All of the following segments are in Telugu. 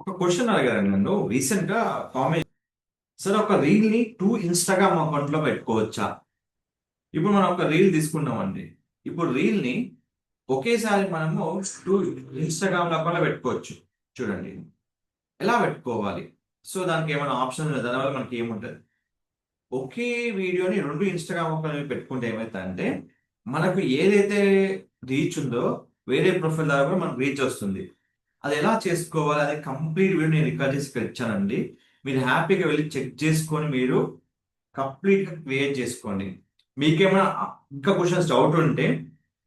ఒక క్వశ్చన్ అడిగారు నన్ను. రీసెంట్గా కామెంట్ సార్ ఒక రీల్ని టూ ఇన్స్టాగ్రామ్ అకౌంట్లో పెట్టుకోవచ్చా? ఇప్పుడు మనం ఒక రీల్ తీసుకున్నామండి ఇప్పుడు రీల్ని ఒకేసారి మనము టూ ఇన్స్టాగ్రామ్ అకౌంట్లో పెట్టుకోవచ్చు. చూడండి. ఎలా పెట్టుకోవాలి? సో దానికి ఏమైనా ఆప్షన్ ఉంది? దానివల్ల మనకి ఏముంటుంది? ఒకే వీడియోని రెండు ఇన్స్టాగ్రామ్ అకౌంట్ పెట్టుకుంటే ఏమైతుందంటే మనకు ఏదైతే రీచ్ ఉందో వేరే ప్రొఫైల్ ద్వారా కూడా మనకు రీచ్ వస్తుంది. అది ఎలా చేసుకోవాలి? అదే కంప్లీట్ వీడియో నేను రికార్డ్ చేసి ఇక్కడ మీరు హ్యాపీగా వెళ్ళి చెక్ చేసుకొని మీరు కంప్లీట్గా క్రియేట్ చేసుకోండి. మీకేమైనా ఇంకా క్వశ్చన్స్ డౌట్ ఉంటే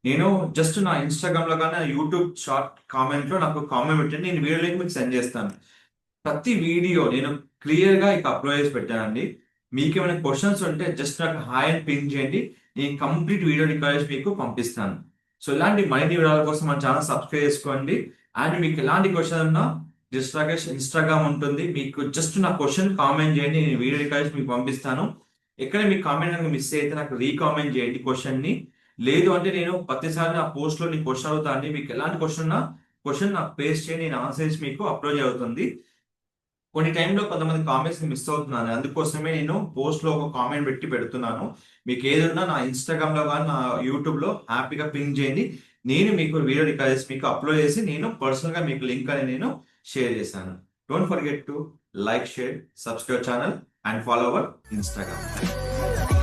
నేను జస్ట్ నా ఇన్స్టాగ్రామ్లో కానీ యూట్యూబ్ షార్ట్ కామెంట్లో నాకు కామెంట్ పెట్టండి. నేను వీడియో లింక్ మీకు సెండ్ చేస్తాను. ప్రతి వీడియో నేను క్లియర్గా ఇక అప్లోడ్ చేసి పెట్టానండి. మీకు ఏమైనా క్వశ్చన్స్ ఉంటే జస్ట్ నాకు హాయ్ అని పింక్ చేయండి. నేను కంప్లీట్ వీడియో రికార్డ్ చేసి మీకు పంపిస్తాను. సో ఇలాంటి మరిన్ని వీడియోల కోసం మన ఛానల్ సబ్స్క్రైబ్ చేసుకోండి. అండ్ మీకు ఎలాంటి క్వశ్చన్ ఉన్నా జస్ట్ రాకేష్ ఇన్స్టాగ్రామ్ ఉంటుంది. మీకు జస్ట్ నా క్వశ్చన్ కామెంట్ చేయండి. నేను వీడియో రికార్డ్స్ మీకు పంపిస్తాను. ఎక్కడ మీ కామెంట్ కనుక మిస్ అయితే నాకు రీకామెంట్ చేయండి క్వశ్చన్ని. లేదు అంటే నేను ప్రతిసారి నా పోస్ట్లో క్వశ్చన్ అవుతా అండి. మీకు ఎలాంటి క్వశ్చన్ ఉన్నా క్వశ్చన్ నాకు పేస్ట్ చేయండి. నేను ఆన్సర్ చేసి మీకు అప్లోడ్ అవుతుంది. కొన్ని టైంలో కొంతమంది కామెంట్స్ మిస్ అవుతున్నాను. అందుకోసమే నేను పోస్ట్లో ఒక కామెంట్ పెట్టి పెడుతున్నాను. మీకు ఏదన్నా నా ఇన్స్టాగ్రామ్లో కానీ నా యూట్యూబ్లో హ్యాపీగా పింక్ చేయండి. నేను మీకు వీడియో రికార్డ్ చేసి మీకు అప్లోడ్ చేసి నేను పర్సనల్గా మీకు లింక్ అని నేను షేర్ చేశాను. Don't forget to like share subscribe channel and follow our Instagram